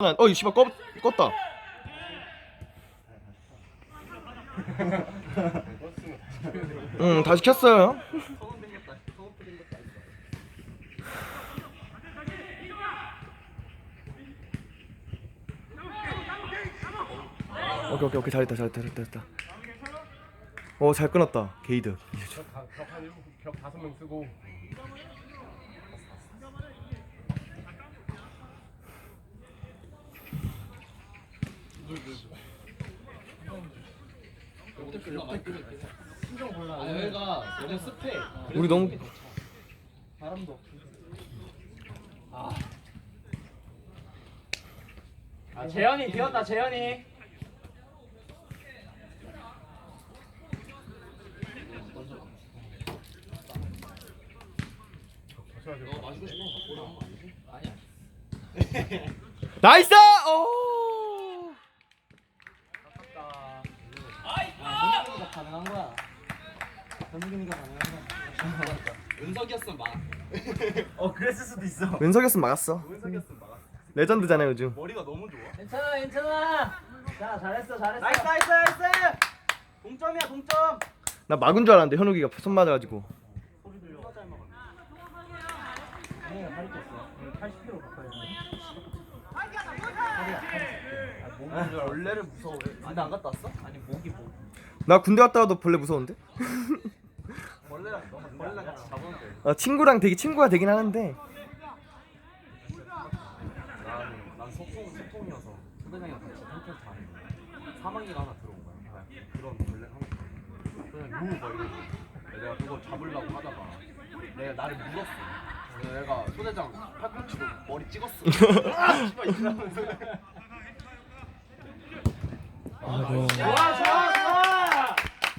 어이 씨발 꺼 껐다. 응 다시 켰어요. 오케이 오케이 오케이 잘했다 잘했다 잘했다. 어잘 끊었다 게이드. 벽 다섯 명 쓰고 아 여기가 너무 습해. 우리 너무 바람도 없고. 아 재현이 비었다 재현이. 나이스! 오! 가능한 거야. 현민이가 가능한 거야. 은석이었으면 막. 어 그랬을 수도 있어. 왼석이었으면 막았어. 은석이었으면 막았어. 레전드잖아 요즘. 머리가 너무 좋아. 괜찮아 괜찮아. 자 잘했어 잘했어. 나이스 나이스 나이스. 동점이야 동점. 나 막은 줄 알았는데 현욱이가 손 맞아가지고. 소리 들려. 잘 먹었네. 내가 살이 쪘어. 80kg 가까이. 목이 원래를 무서워해. 근데 안 갔다 왔어? 아니 목이 목. 나 군대 갔다 와도 벌레 무서운데? 아, 친구랑 되게 친구가 되긴 하는데. 소대장 팔꿈치로 머리 찍었어. 아,